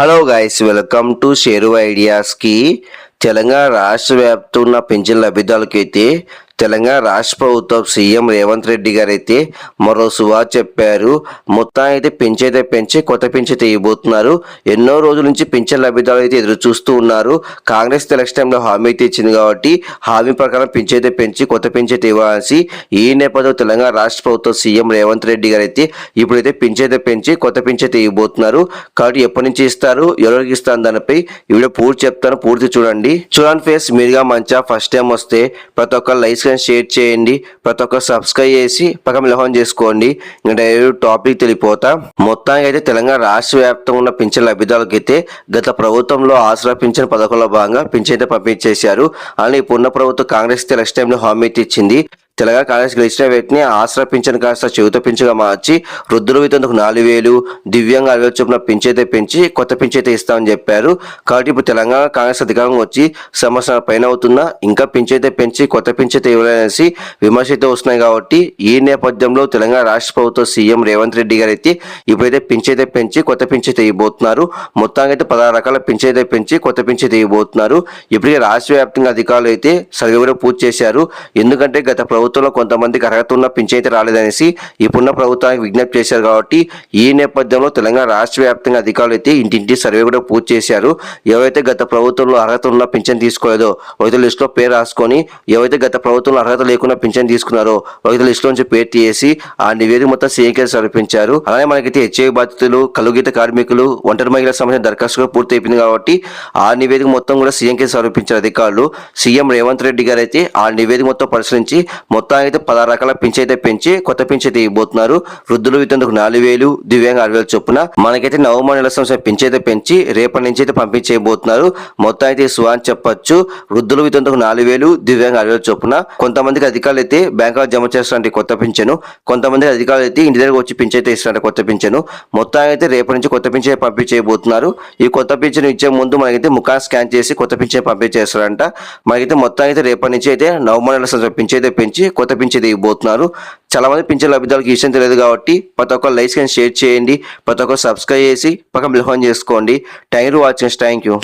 Hello guys welcome to share ఐడియాస్కి తెలంగాణ రాష్ట్ర వ్యాప్తంగా ఉన్న పింఛన్ లబ్ధిదారులకైతే తెలంగాణ రాష్ట్ర ప్రభుత్వం సీఎం రేవంత్ రెడ్డి గారు అయితే మరో సువా చెప్పారు. మొత్తం అయితే పెంచైతే పెంచి కొత్త పెంచైతే ఇవ్వబోతున్నారు ఎన్నో రోజుల నుంచి పింఛన్ లబ్ధిదారులు అయితే ఎదురు చూస్తూ ఉన్నారు. కాంగ్రెస్ ఎలక్షన్ టైంలో హామీ అయితే ఇచ్చింది కాబట్టి హామీ ప్రకారం పెంచైతే పెంచి కొత్త పెంచైతే ఇవ్వాల్సి ఈ నేపథ్యంలో తెలంగాణ రాష్ట్ర ప్రభుత్వం సీఎం రేవంత్ రెడ్డి గారు అయితే ఇప్పుడైతే పెంచైతే పెంచి కొత్త పెంచైతే ఇవ్వబోతున్నారు కాబట్టి ఎప్పటి నుంచి ఇస్తారు ఎవరికి ఇస్తాను దానిపై ఇవిడ పూర్తి చెప్తాను పూర్తి చూడండి. చూడండి ఫేస్ మీరుగా మంచిగా ఫస్ట్ టైం వస్తే ప్రతి ఒక్క లైఫ్ ఫ్రెండ్స్ షేర్ చేయండి. ప్రతి ఒక్క సబ్స్క్రైబ్ చేసి పక్కన మిలహం చేసుకోండి. ఇంకా డైరెక్ట్ టాపిక్ తెలిపోతా. మొత్తానికి అయితే తెలంగాణ రాష్ట్ర వ్యాప్తంగా ఉన్న పింఛన్ లబ్ధిదారులకు అయితే గత ప్రభుత్వంలో ఆసరా పింఛన్ పథకంలో భాగంగా పింఛన్ అయితే పంపించేశారు అలానే ఇప్పుడున్న ప్రభుత్వం కాంగ్రెస్ ఎలక్షన్ టైంలో హామీ ఇచ్చింది. తెలంగాణ కాంగ్రెస్ గెలిచిన వ్యక్తిని ఆసరా పింఛన్ కాస్త చెవిత పింఛగా మార్చి వృద్ధులు వితందుకు నాలుగు వేలు దివ్యంగా అరవై చొప్పున పింఛైతే పెంచి కొత్త పింఛైతే ఇస్తామని చెప్పారు. కాబట్టి ఇప్పుడు తెలంగాణ కాంగ్రెస్ అధికారం వచ్చి సంవత్సరాల పైన అవుతున్నా ఇంకా పింఛైతే పెంచి కొత్త పింఛైతే ఇవ్వలేనేసి విమర్శ అయితే వస్తున్నాయి కాబట్టి ఈ నేపథ్యంలో తెలంగాణ రాష్ట్ర ప్రభుత్వ సీఎం రేవంత్ రెడ్డి గారు అయితే ఇప్పుడైతే పింఛైతే పెంచి కొత్త పింఛైతే ఇవ్వబోతున్నారు. మొత్తానికి అయితే పదహారు రకాల పింఛైతే పెంచి కొత్త పింఛైతే ఇవ్వబోతున్నారు. ఇప్పటికే రాష్ట్ర వ్యాప్తంగా అధికారులు అయితే సర్వే కూడా పూర్తి చేశారు. ఎందుకంటే గత ప్రభుత్వం ప్రభుత్వంలో కొంతమందికి అర్హత ఉన్న పింఛైతే రాలేదనేసి ఇప్పుడున్న ప్రభుత్వానికి విజ్ఞప్తి చేశారు కాబట్టి ఈ నేపథ్యంలో తెలంగాణ రాష్ట్ర వ్యాప్తంగా అధికారులు అయితే ఇంటింటి సర్వే కూడా పూర్తి చేశారు. ఎవరైతే గత ప్రభుత్వంలో అర్హత ఉన్న పింఛన్ తీసుకోలేదో ఒకటి లిస్టులో పేరు రాసుకొని ఎవరైతే గత ప్రభుత్వంలో అర్హత లేకుండా పింఛన్ తీసుకున్నారో ఒకటి లిస్టులో నుంచి పేరు తీసి ఆ నివేదిక మొత్తం సీఎంకే సమర్పించారు. అలానే మనకైతే హెచ్ఐ బాధితులు కలుగీత కార్మికులు ఒంటరి మహిళల సంబంధించిన దరఖాస్తు కూడా పూర్తి అయిపోయింది కాబట్టి ఆ నివేదిక మొత్తం కూడా సీఎంకే సమర్పించారు అధికారులు. సీఎం రేవంత్ రెడ్డి గారు అయితే ఆ నివేదిక మొత్తం పరిశీలించి మొత్తం అయితే పదహారు రకాల పింఛైతే పెంచి కొత్త పింఛైతే ఇవ్వబోతున్నారు. వృద్ధులు వితందుకు నాలుగు వేలు దివ్యాంగ ఆరు వేలు చొప్పున మనకైతే నవంబర్ నెల సంవత్సరం పింఛైతే పెంచి రేపటి నుంచి అయితే పంపించేయబోతున్నారు మొత్తం అయితే సువాన్ చెప్పొచ్చు వృద్ధులు వితందుకు నాలుగు వేలు దివ్యాంగ ఆరు వేలు చొప్పున కొంతమందికి అధికారులు అయితే బ్యాంకులో జమ చేస్తారంటే కొత్త పింఛను కొంతమందికి అధికారులు అయితే ఇంటి దగ్గర వచ్చి పింఛైతే ఇస్తారంటే కొత్త పింఛను మొత్తం అయితే రేపటి నుంచి కొత్త పింఛన్ పంపించేయబోతున్నారు ఈ కొత్త పింఛన్ ఇచ్చే ముందు మనకైతే ముఖాన్ని స్కాన్ చేసి కొత్త పింఛన్ పంపించేస్తారంట. మనకైతే మొత్తం అయితే రేపటి నుంచి అయితే నవంబర్ నెల సంవత్సరం పింఛైతే పెంచి కొత్త పింఛన్ ఇవ్వబోతున్నారు చాలా మంది పింఛన్ లబ్ధిదారులకు ఈ విషయం తెలియదు కాబట్టి ప్రతి ఒక్క లైక్స్ కానీ షేర్ చేయండి ప్రతి ఒక్క సబ్స్క్రైబ్ చేసి పక్కన బిల్హోన్ చేసుకోండి. Thank you watching thank you